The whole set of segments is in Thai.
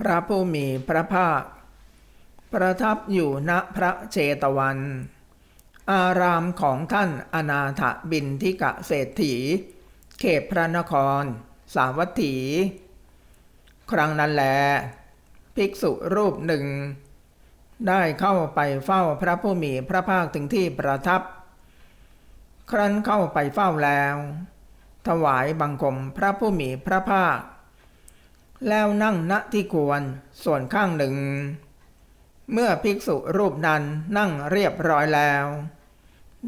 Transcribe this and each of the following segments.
พระผู้มีพระภาค ประทับอยู่ณพระเชตวัน อารามของท่านอนาถบินทิกะเศรษฐี เขตพระนคร สาวัตถี ครั้งนั้นแล ภิกษุรูปหนึ่ง ได้เข้าไปเฝ้าพระผู้มีพระภาคถึงที่ประทับ ครั้นเข้าไปเฝ้าแล้ว ถวายบังคมพระผู้มีพระภาค แล้วนั่งณที่ควรส่วนข้างหนึ่ง เมื่อภิกษุรูปนั้นนั่งเรียบร้อยแล้ว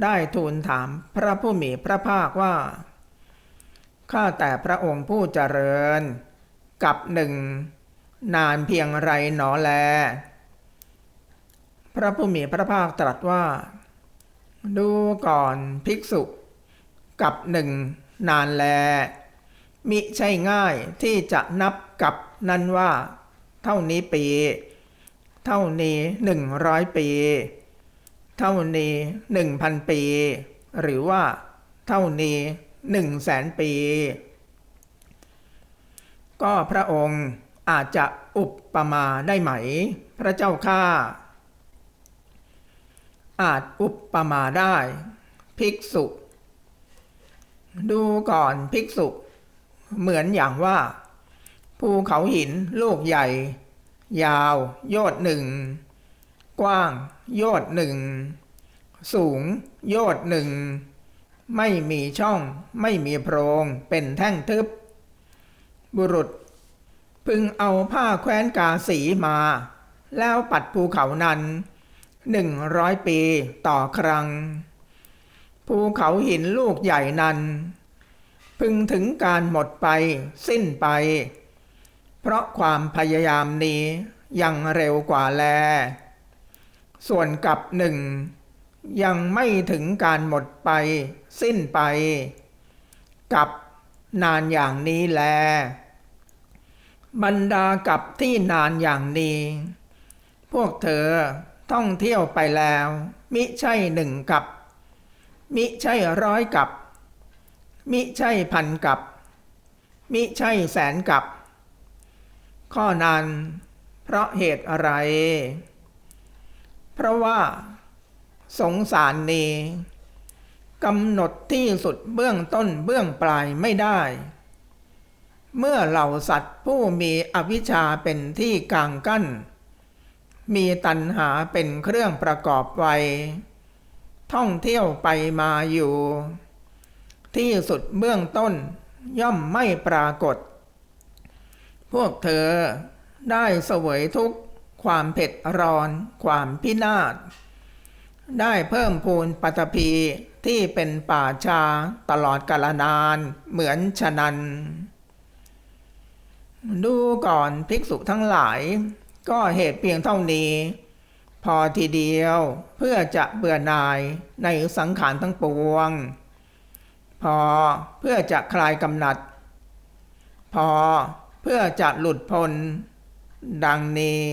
ได้ทูลถามพระผู้มีพระภาคว่า ข้าแต่พระองค์ผู้เจริญ กับหนึ่ง นานเพียงไรหนอแล พระผู้มีพระภาคตรัสว่า ดูก่อนภิกษุ กับหนึ่งนานแล มิใช่ง่ายที่จะนับกับนั้นว่า เท่านี้ปี เท่านี้หนึ่งร้อยปี เท่านี้หนึ่งพันปี หรือว่า เท่านี้หนึ่งแสนปี ก็พระองค์อาจจะอุปปมาได้ไหม พระเจ้าข้าอาจอุปปมาได้ ภิกษุ ดูก่อนภิกษุ เหมือนอย่างว่า ภูเขาหินลูกใหญ่ ยาว โยอดหนึ่ง กว้าง โยอดหนึ่ง สูง โยอดหนึ่ง ไม่มีช่อง ไม่มีโพรงเป็นแท่งทึบ บุรุษ พึงเอาผ้าแคว้นกาสีมา แล้วปัดภูเขานั้นหนึ่งร้อยปีต่อครั้ง ภูเขาหินลูกใหญ่นั้น พึงถึงการหมดไป สิ้นไป เพราะความพยายามนี้ยังเร็วกว่าแล ส่วนกับหนึ่งยังไม่ถึงการหมดไป สิ้นไป กับนานอย่างนี้แล บรรดากับที่นานอย่างนี้ พวกเธอท่องเที่ยวไปแล้ว มิใช่หนึ่งกับ มิใช่ร้อยกับ มิใช่พันกับ มิใช่แสนกับ ข้อนั้นเพราะเหตุอะไร เพราะว่า สงสารนี้กำหนดที่สุดเบื้องต้นเบื้องปลายไม่ได้ เมื่อเหล่าสัตว์ผู้มีอวิชชาเป็นที่กลางกั้น มีตัณหาเป็นเครื่องประกอบไว้ ท่องเที่ยวไปมาอยู่ ที่สุดเบื้องต้นย่อมไม่ปรากฏ พวกเธอได้เสวยทุกข์ความเผ็ดร้อน ความพินาศ ได้เพิ่มพูนปัตภีที่เป็นป่าชาตลอดกาลนานเหมือนฉะนั้น ดูก่อนภิกษุทั้งหลาย ก็เหตุเพียงเท่านี้ พอทีเดียวเพื่อจะเบื่อหน่ายในสังขารทั้งปวง พอเพื่อจะคลายกำหนัด พอเพื่อจะหลุดพ้นดังนี้